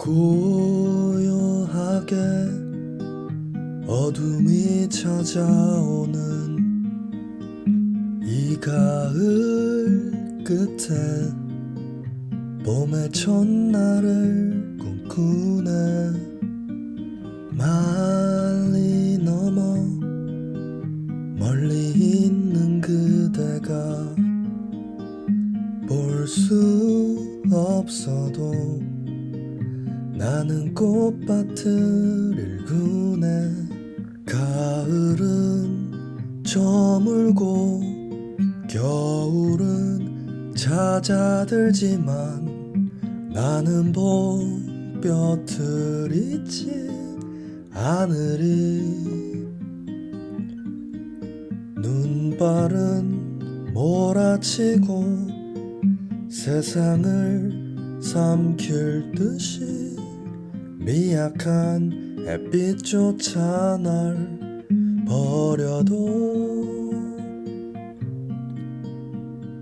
고요하게 어둠이 찾아오는 이 가을 끝에 봄의 첫날을 꿈꾸네 말리 넘어 멀리 있는 그대가 볼 수 없어도 나는 꽃밭을 일구네. 가을은 저물고 겨울은 찾아들지만 나는 봄볕을 잊지 않으리. 눈발은 몰아치고 세상을 삼킬 듯이 미약한 햇빛조차 날 버려도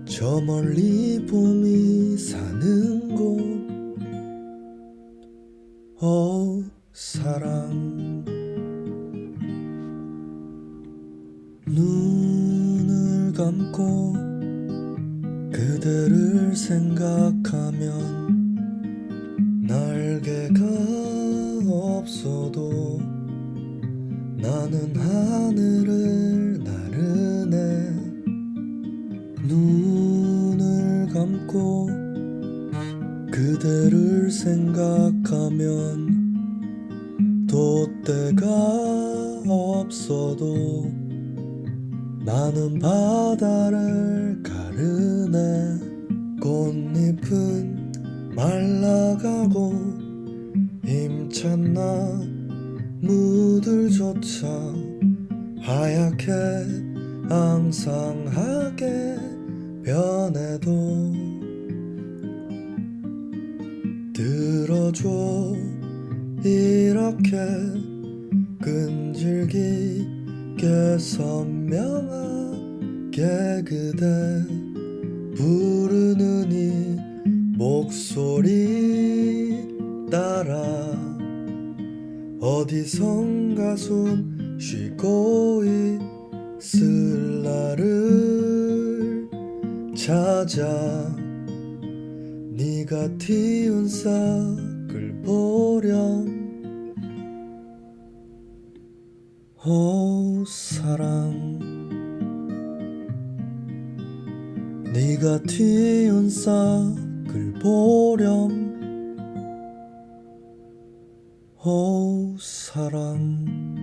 저 멀리 봄이 사는 곳오 사랑 눈을 감고 그대를 생각하면 없어도 나는 하늘을 나르네 눈을 감고 그대를 생각하면 돛대가 없어도 나는 바다를 가르네. 꽃잎은 말라 무들조차 하얗게 앙상하게 변해도 들어줘. 이렇게 끈질기게 선명하게 그대 부르는 이 목소리 따라 어디선가 숨 쉬고 있을 나를 찾아 네가 튀운 싹을 보렴. 오 사랑 네가 튀운 싹을 보렴 오 사랑